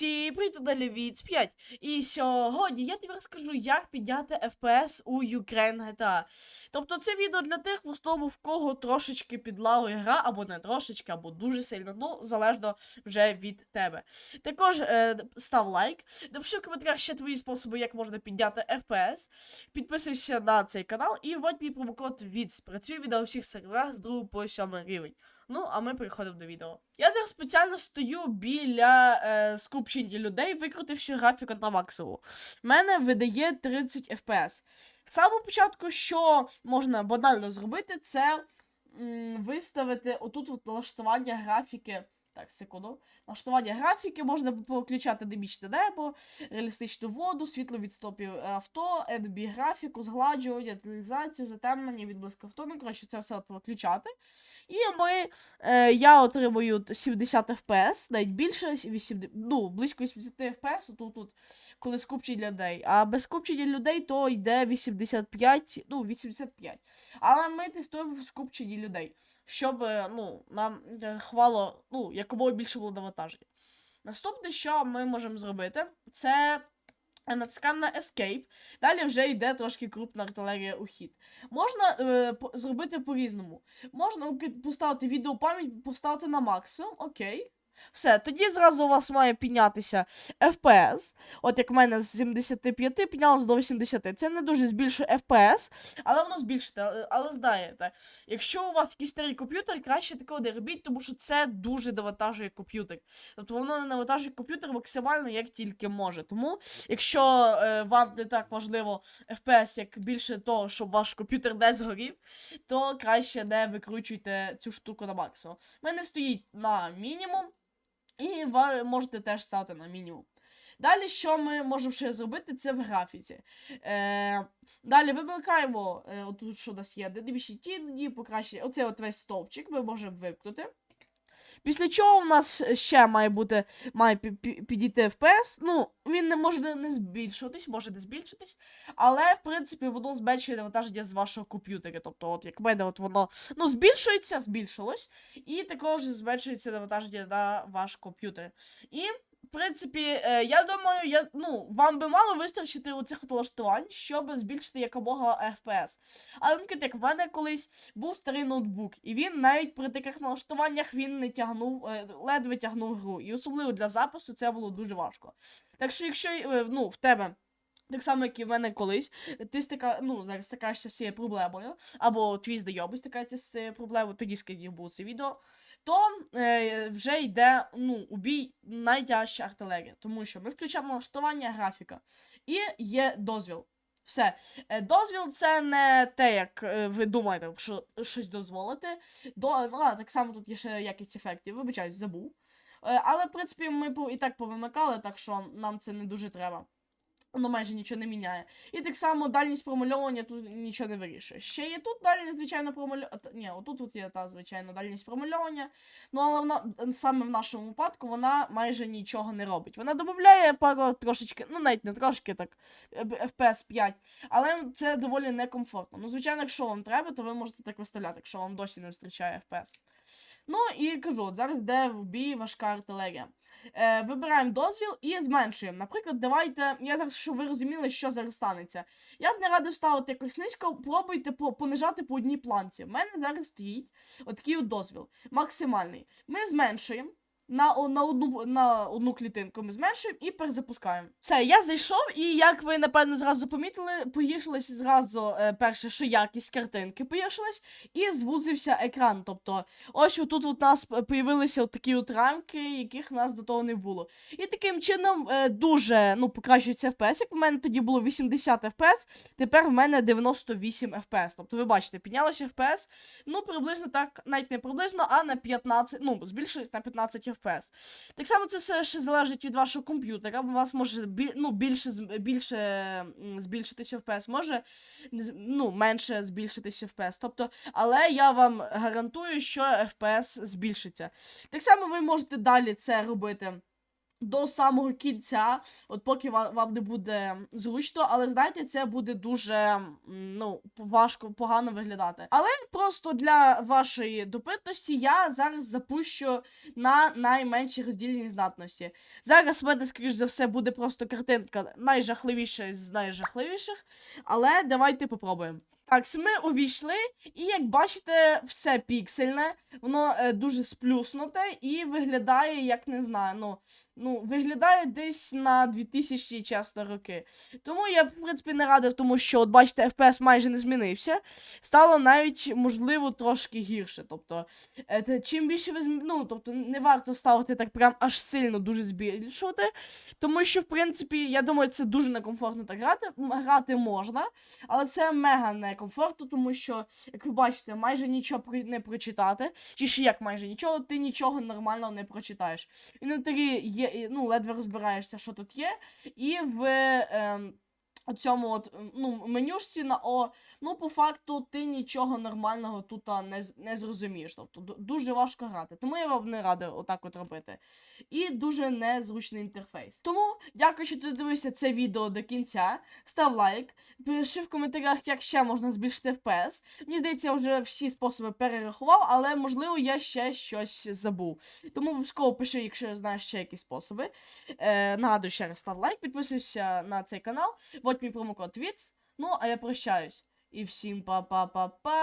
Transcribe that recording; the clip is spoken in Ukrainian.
Всі привіт, далі від 5. І сьогодні я тобі розкажу, як підняти FPS у Ukraine GTA. Тобто це відео для тих, в основному, в кого трошечки підлавує гра, або не трошечки, або дуже сильно, ну, залежно вже від тебе. Також е, став лайк, напиши в коментарях ще твої способи, як можна підняти FPS. Підписуйся на цей канал і вводь мій промокод VIDS. Працює він на усіх серверах з 2 по 7 рівень. Ну, а ми переходимо до відео. Я зараз спеціально стою біля е, скупчення людей, викрутивши графіку на максимум. Мене видає 30 FPS. Самого початку, що можна банально зробити, це м, виставити отут от налаштування графіки. Так, секунду. Налаштування графіки можна включати динамічне небо, реалістичну воду, світло від е, авто, NB графіку, згладжування, деталізацію, затемнення, відблиск авто. Ну, коротше, це все включати. І ми, е, я отримую 70 FPS, навіть більше, 80, ну, близько 80 FPS, тут, тут, коли скупчення людей. А без скупчення людей то йде 85, ну, 85. Але ми тестуємо в скупченні людей, щоб е, ну, нам е, хвало, ну, якомога більше було навантаження. Наступне, що ми можемо зробити, це натискаємо на Escape. Далі вже йде трошки крупна артилерія у хід. Можна е, зробити по-різному. Можна поставити поставити відеопам'ять, поставити на максимум, окей. Все, тоді зразу у вас має піднятися FPS. От як в мене з 75 піднялося до 80. Це не дуже збільшує FPS, але воно збільшите. Але- знаєте, якщо у вас якийсь старий комп'ютер, краще такого не робіть, тому що це дуже навантажує комп'ютер. Тобто воно не навантажує комп'ютер максимально як тільки може. Тому, якщо е, вам не так важливо FPS, як більше того, щоб ваш комп'ютер не згорів, то краще не викручуйте цю штуку на максимум. У мене стоїть на мінімум, і ви можете теж стати на мінімум. Далі, що ми можемо ще зробити, це в графіці. Е, далі вимикаємо, е, отут, що у нас є, динамічні тіні, покращення. Оцей от весь стовпчик ми можемо вимкнути. Після чого у нас ще має бути, має пі- пі- підійти FPS. Ну, він не може не- збільшуватись, може не збільшитись, але, в принципі, воно зменшує навантаження з вашого комп'ютера. Тобто, от як мене, от воно ну, збільшується, збільшилось, і також зменшується навантаження на ваш комп'ютер. І, в принципі, е, я думаю, я, ну, вам би мало вистачити оцих от налаштувань, щоб збільшити якомога FPS. Але наприклад, як в мене колись був старий ноутбук, і він навіть при таких налаштуваннях він не тягнув, е, ледве тягнув гру. І особливо для запису це було дуже важко. Так що, якщо е, ну, в тебе. Так само, як і в мене колись, ти стика, ну, зараз стикаєшся з цією проблемою, або твій знайомий стикається з цією проблемою, тоді скільки було це відео, то е, вже йде ну, у бій найтяжча артилерія, тому що ми включаємо налаштування графіка і є дозвіл. Все. Е, Дозвіл це не те, як е, ви думаєте, що щось дозволити. До, ну, а, так само тут є ще якість ефектів, вибачаюсь, забув. Е, Але, в принципі, ми і так повимикали, так що нам це не дуже треба. Воно майже нічого не міняє. І так само дальність промальовування тут нічого не вирішує. Ще є тут дальність, звичайно, промальовування. Ні, отут от є та звичайно дальність промальовування. Ну, але вона саме в нашому випадку вона майже нічого не робить. Вона додає пару трошечки, ну навіть не трошки так, е, FPS 5, але це доволі некомфортно. Ну, звичайно, якщо вам треба, то ви можете так виставляти, якщо вам досі не вистачає FPS. Ну і кажу, от зараз йде в бій важка артилерія. Е, вибираємо дозвіл і зменшуємо. Наприклад, давайте. Я зараз, щоб ви розуміли, що зараз станеться. Я б не радив ставити якось низько, пробуйте понижати по одній планці. У мене зараз стоїть отакий от дозвіл. Максимальний. Ми зменшуємо. На, на, одну, на одну клітинку ми зменшуємо і перезапускаємо. Все, я зайшов, і як ви напевно зразу помітили, погіршилась зразу е, перше, що якість картинки погіршилась, і звузився екран. Тобто, ось отут у нас появилися такі от рамки, яких в нас до того не було. І таким чином е, дуже ну, покращується FPS. Як в мене тоді було 80 FPS, тепер в мене 98 FPS. Тобто, ви бачите, піднялося FPS, ну, приблизно так, навіть не приблизно, а на 15, ну, збільшилось на 15 FPS. Так само це все ще залежить від вашого комп'ютера. У вас може біль, ну, більше, більше збільшитися FPS, може ну, менше збільшитися FPS. Тобто, але я вам гарантую, що FPS збільшиться. Так само ви можете далі це робити. До самого кінця, от поки вам, вам не буде зручно, але знаєте, це буде дуже ну, важко, погано виглядати. Але просто для вашої допитності я зараз запущу на найменші роздільні знатності. Зараз в мене, скоріш за все, буде просто картинка найжахливіша з найжахливіших, але давайте попробуємо. Так, ми увійшли, і як бачите, все піксельне, воно е, дуже сплюснуте і виглядає, як не знаю, ну, ну, виглядає десь на 2000, чесно, роки. Тому я, в принципі, не радив, тому що, от бачите, FPS майже не змінився. Стало навіть, можливо, трошки гірше. Тобто, е, чим більше ви зм... ну, тобто, не варто ставити так прям аж сильно дуже збільшувати. Тому що, в принципі, я думаю, це дуже некомфортно так грати. Грати можна, але це мега некомфортно, тому що, як ви бачите, майже нічого не прочитати. Чи ще як майже нічого, ти нічого нормального не прочитаєш. В інвентарі є, ну, ледве розбираєшся, що тут є. І в ем, цьому от, ну, менюшці на О, ну, по факту, ти нічого нормального тут не, не зрозумієш. Тобто дуже важко грати. Тому я вам не радив отак от робити. І дуже незручний інтерфейс. Тому дякую, що ти дивився це відео до кінця. Став лайк, пиши в коментарях, як ще можна збільшити FPS. Мені здається, я вже всі способи перерахував, але можливо я ще щось забув. Тому обов'язково пиши, якщо знаєш ще якісь способи. Е, нагадую ще раз став лайк, підписуйся на цей канал. Вот мій промокод VITS. Ну, а я прощаюсь. І всім па-па-па-па.